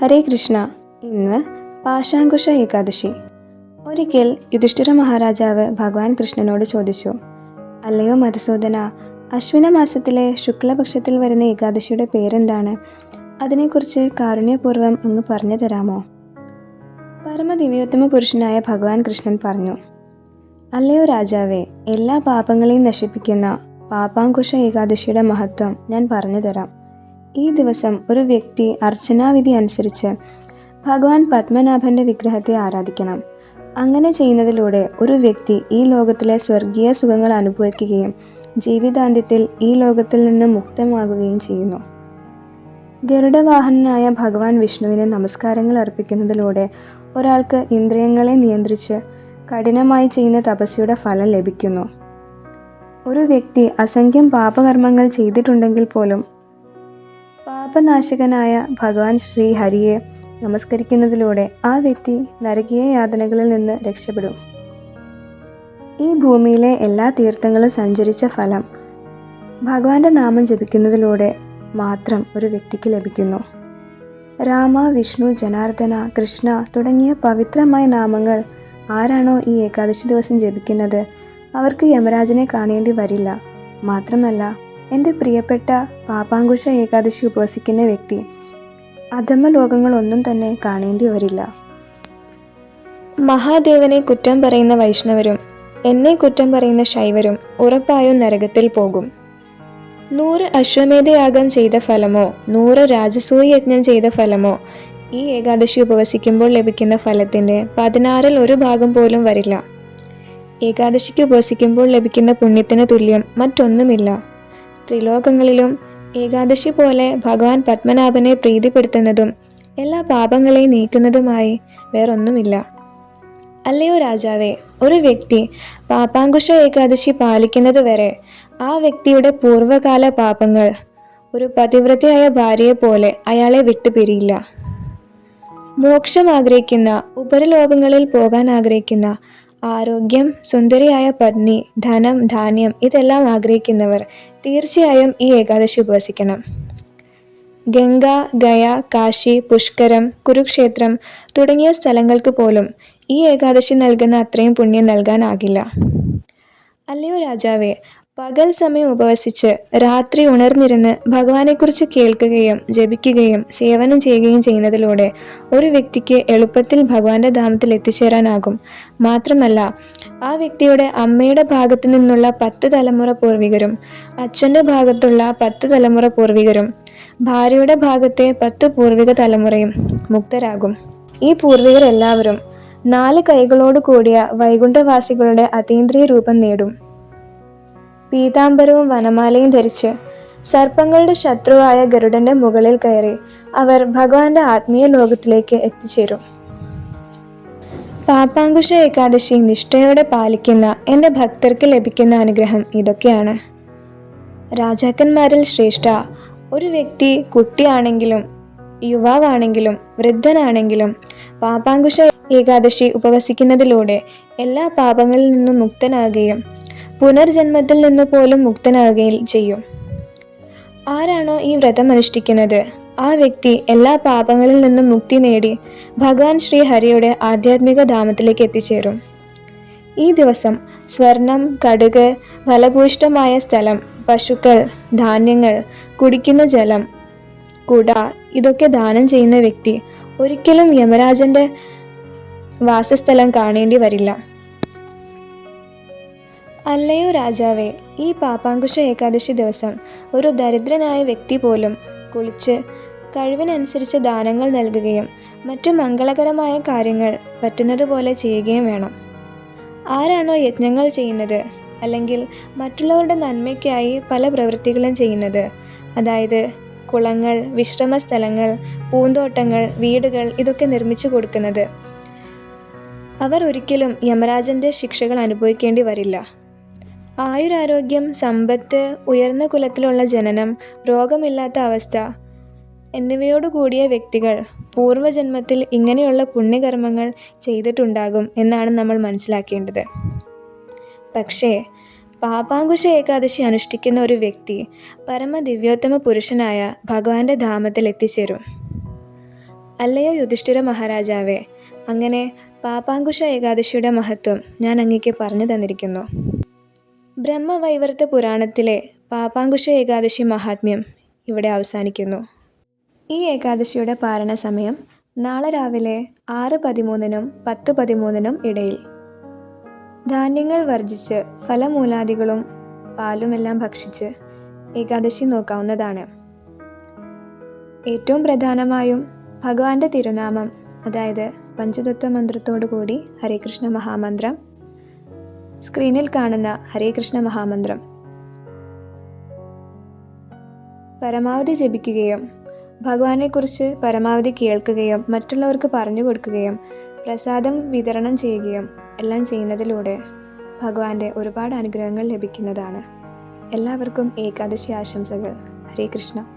ഹരേ കൃഷ്ണ. ഇന്ന് പാശാങ്കുശ ഏകാദശി. ഒരിക്കൽ യുധിഷ്ഠിര മഹാരാജാവ് ഭഗവാൻ കൃഷ്ണനോട് ചോദിച്ചു അല്ലയോ മധുസൂദന അശ്വിന മാസത്തിലെ ശുക്ലപക്ഷത്തിൽ വരുന്ന ഏകാദശിയുടെ പേരെന്താണ്? അതിനെക്കുറിച്ച് കാരുണ്യപൂർവം അങ്ങ് പറഞ്ഞു തരാമോ? പരമദിവ്യോത്തമ പുരുഷനായ ഭഗവാൻ കൃഷ്ണൻ പറഞ്ഞു അല്ലയോ രാജാവേ എല്ലാ പാപങ്ങളെയും നശിപ്പിക്കുന്ന പാപാങ്കുശ ഏകാദശിയുടെ മഹത്വം ഞാൻ പറഞ്ഞു തരാം. ഈ ദിവസം ഒരു വ്യക്തി അർച്ചനാവിധി അനുസരിച്ച് ഭഗവാൻ പത്മനാഭന്റെ വിഗ്രഹത്തെ ആരാധിക്കണം. അങ്ങനെ ചെയ്യുന്നതിലൂടെ ഒരു വ്യക്തി ഈ ലോകത്തിലെ സ്വർഗീയ സുഖങ്ങൾ അനുഭവിക്കുകയും ജീവിതാന്ത്യത്തിൽ ഈ ലോകത്തിൽ നിന്ന് മുക്തമാകുകയും ചെയ്യുന്നു. ഗരുഡവാഹനായ ഭഗവാൻ വിഷ്ണുവിന് നമസ്കാരങ്ങൾ അർപ്പിക്കുന്നതിലൂടെ ഒരാൾക്ക് ഇന്ദ്രിയങ്ങളെ നിയന്ത്രിച്ച് കഠിനമായി ചെയ്യുന്ന തപസ്യയുടെ ഫലം ലഭിക്കുന്നു. ഒരു വ്യക്തി അസംഖ്യം പാപകർമ്മങ്ങൾ ചെയ്തിട്ടുണ്ടെങ്കിൽ പോലും പാപനാശകനായ ഭഗവാൻ ശ്രീ ഹരിയെ നമസ്കരിക്കുന്നതിലൂടെ ആ വ്യക്തി നരകീയ യാതനകളിൽ നിന്ന് രക്ഷപ്പെടും. ഈ ഭൂമിയിലെ എല്ലാ തീർത്ഥങ്ങളും സഞ്ചരിച്ച ഫലം ഭഗവാന്റെ നാമം ജപിക്കുന്നതിലൂടെ മാത്രം ഒരു വ്യക്തിക്ക് ലഭിക്കുന്നു. രാമ വിഷ്ണു ജനാർദ്ദന കൃഷ്ണ തുടങ്ങിയ പവിത്രമായ നാമങ്ങൾ ആരാണോ ഈ ഏകാദശി ദിവസം ജപിക്കുന്നത്? അവർക്ക് യമരാജനെ കാണേണ്ടി വരില്ല. മാത്രമല്ല എന്റെ പ്രിയപ്പെട്ട പാപ്പാങ്കുശ ഏകാദശി ഉപവസിക്കുന്ന വ്യക്തി. അധമ ലോകങ്ങളൊന്നും തന്നെ കാണേണ്ടി വരില്ല. മഹാദേവനെ കുറ്റം പറയുന്ന വൈഷ്ണവരും എന്നെ കുറ്റം പറയുന്ന ശൈവരും ഉറപ്പായും നരകത്തിൽ പോകും. നൂറ് അശ്വമേധയാഗം ചെയ്ത ഫലമോ നൂറ് രാജസൂയ യജ്ഞം ചെയ്ത ഫലമോ ഈ ഏകാദശി ഉപവസിക്കുമ്പോൾ ലഭിക്കുന്ന ഫലത്തിന്റെ പതിനാറിൽ ഒരു ഭാഗം പോലും വരില്ല. ഏകാദശിക്ക് ഉപവസിക്കുമ്പോൾ ലഭിക്കുന്ന പുണ്യത്തിന് തുല്യം മറ്റൊന്നുമില്ല. ത്രിലോകങ്ങളിലും ഏകാദശി പോലെ ഭഗവാൻ പത്മനാഭനെ പ്രീതിപ്പെടുത്തുന്നതും എല്ലാ പാപങ്ങളെയും നീക്കുന്നതുമായി വേറൊന്നുമില്ല. അല്ലയോ രാജാവേ ഒരു വ്യക്തി പാപാങ്കുശ ഏകാദശി പാലിക്കുന്നത് വരെ ആ വ്യക്തിയുടെ പൂർവകാല പാപങ്ങൾ ഒരു പതിവ്രതയായ ഭാര്യയെ പോലെ അയാളെ വിട്ടുപിരിയില്ല. മോക്ഷം ആഗ്രഹിക്കുന്ന ഉപരിലോകങ്ങളിൽ പോകാൻ ആഗ്രഹിക്കുന്ന ആരോഗ്യം സുന്ദരിയായ പത്നി ധനം ധാന്യം ഇതെല്ലാം ആഗ്രഹിക്കുന്നവർ തീർച്ചയായും ഈ ഏകാദശി ഉപവസിക്കണം. ഗംഗ ഗയ കാശി പുഷ്കരം കുരുക്ഷേത്രം തുടങ്ങിയ സ്ഥലങ്ങൾക്ക് പോലും ഈ ഏകാദശി നൽകുന്ന അത്രയും പുണ്യം നൽകാനാകില്ല. അല്ലയോ രാജാവേ പകൽ സമയം ഉപവസിച്ച് രാത്രി ഉണർന്നിരുന്ന് ഭഗവാനെക്കുറിച്ച് കേൾക്കുകയും ജപിക്കുകയും സേവനം ചെയ്യുകയും ചെയ്യുന്നതിലൂടെ ഒരു വ്യക്തിക്ക് എളുപ്പത്തിൽ ഭഗവാന്റെ ധാമത്തിൽ എത്തിച്ചേരാനാകും. മാത്രമല്ല ആ വ്യക്തിയുടെ അമ്മയുടെ ഭാഗത്തു നിന്നുള്ള പത്ത് തലമുറ പൂർവികരും അച്ഛന്റെ ഭാഗത്തുള്ള പത്ത് തലമുറ പൂർവികരും ഭാര്യയുടെ ഭാഗത്തെ പത്ത് പൂർവിക തലമുറയും മുക്തരാകും. ഈ പൂർവികരെല്ലാവരും നാല് കൈകളോട് കൂടിയ വൈകുണ്ഠവാസികളുടെ അതീന്ദ്രിയ രൂപം നേടും. പീതാംബരവും വനമാലയും ധരിച്ച് സർപ്പങ്ങളുടെ ശത്രുവായ ഗരുഡന്റെ മുകളിൽ കയറി അവർ ഭഗവാന്റെ ആത്മീയ ലോകത്തിലേക്ക് എത്തിച്ചേരും. പാപ്പാങ്കുശ ഏകാദശി നിഷ്ഠയോടെ പാലിക്കുന്ന എന്റെ ഭക്തർക്ക് ലഭിക്കുന്ന അനുഗ്രഹം ഇതൊക്കെയാണ്. രാജാക്കന്മാരിൽ ശ്രേഷ്ഠ ഒരു വ്യക്തി കുട്ടിയാണെങ്കിലും യുവാവാണെങ്കിലും വൃദ്ധനാണെങ്കിലും പാപ്പാങ്കുഷ ഏകാദശി ഉപവസിക്കുന്നതിലൂടെ എല്ലാ പാപങ്ങളിൽ നിന്നും മുക്തനാകുകയും പുനർജന്മത്തിൽ നിന്ന് പോലും മുക്തനാകുകയും ചെയ്യും. ആരാണോ ഈ വ്രതം അനുഷ്ഠിക്കുന്നത്? ആ വ്യക്തി എല്ലാ പാപങ്ങളിൽ നിന്നും മുക്തി നേടി ഭഗവാൻ ശ്രീ ഹരിയുടെ ആധ്യാത്മിക ധാമത്തിലേക്ക് എത്തിച്ചേരും. ഈ ദിവസം സ്വർണം കടുക് ഫലഭൂഷ്ടമായ സ്ഥലം പശുക്കൾ ധാന്യങ്ങൾ കുടിക്കുന്ന ജലം കുട ഇതൊക്കെ ദാനം ചെയ്യുന്ന വ്യക്തി ഒരിക്കലും യമരാജന്റെ വാസസ്ഥലം കാണേണ്ടി വരില്ല. അല്ലയോ രാജാവേ ഈ പാപാങ്കുശ ഏകാദശി ദിവസം ഒരു ദരിദ്രനായ വ്യക്തി പോലും കുളിച്ച് കഴിവിനനുസരിച്ച് ദാനങ്ങൾ നൽകുകയും മറ്റു മംഗളകരമായ കാര്യങ്ങൾ പറ്റുന്നതുപോലെ ചെയ്യുകയും വേണം. ആരാണോ യജ്ഞങ്ങൾ ചെയ്യുന്നത് അല്ലെങ്കിൽ മറ്റുള്ളവരുടെ നന്മയ്ക്കായി പല പ്രവൃത്തികളും ചെയ്യുന്നത്? അതായത് കുളങ്ങൾ വിശ്രമ സ്ഥലങ്ങൾ പൂന്തോട്ടങ്ങൾ വീടുകൾ ഇതൊക്കെ നിർമ്മിച്ചു കൊടുക്കുന്നത്. അവർ ഒരിക്കലും യമരാജന്റെ ശിക്ഷകൾ അനുഭവിക്കേണ്ടി വരില്ല. ആയുരാരോഗ്യം സമ്പത്ത് ഉയർന്ന കുലത്തിലുള്ള ജനനം രോഗമില്ലാത്ത അവസ്ഥ എന്നിവയോട് കൂടിയ വ്യക്തികൾ പൂർവജന്മത്തിൽ ഇങ്ങനെയുള്ള പുണ്യകർമ്മങ്ങൾ ചെയ്തിട്ടുണ്ടാകും എന്നാണ് നമ്മൾ മനസ്സിലാക്കേണ്ടത്. പക്ഷേ പാപാങ്കുശ ഏകാദശി അനുഷ്ഠിക്കുന്ന ഒരു വ്യക്തി പരമദിവ്യോത്തമ പുരുഷനായ ഭഗവാന്റെ ധാമത്തിൽ എത്തിച്ചേരും. അല്ലയോ യുധിഷ്ഠിര മഹാരാജാവേ അങ്ങനെ പാപാങ്കുശ ഏകാദശിയുടെ മഹത്വം ഞാൻ അങ്ങേക്ക് പറഞ്ഞു തന്നിരിക്കുന്നു. ബ്രഹ്മവൈവർത്ത പുരാണത്തിലെ പാപാങ്കുശ ഏകാദശി മഹാത്മ്യം ഇവിടെ അവസാനിക്കുന്നു. ഈ ഏകാദശിയുടെ പാരണ സമയം നാളെ രാവിലെ ആറ് പതിമൂന്നിനും പത്ത് പതിമൂന്നിനും ഇടയിൽ. ധാന്യങ്ങൾ വർജിച്ച് ഫലമൂലാദികളും പാലുമെല്ലാം ഭക്ഷിച്ച് ഏകാദശി നോക്കാവുന്നതാണ്. ഏറ്റവും പ്രധാനമായും ഭഗവാന്റെ തിരുനാമം അതായത് പഞ്ചതത്വ മന്ത്രത്തോടു കൂടി ഹരേ കൃഷ്ണ മഹാമന്ത്രം സ്ക്രീനിൽ കാണുന്ന ഹരേ കൃഷ്ണ മഹാമന്ത്രം. പരമാവധി ജപിക്കുകയും ഭഗവാനെക്കുറിച്ച് പരമാവധി കേൾക്കുകയും മറ്റുള്ളവർക്ക് പറഞ്ഞു കൊടുക്കുകയും പ്രസാദം വിതരണം ചെയ്യുകയും എല്ലാം ചെയ്യുന്നതിലൂടെ ഭഗവാന്റെ ഒരുപാട് അനുഗ്രഹങ്ങൾ ലഭിക്കുന്നതാണ്. എല്ലാവർക്കും ഏകാദശി ആശംസകൾ. ഹരേ കൃഷ്ണ.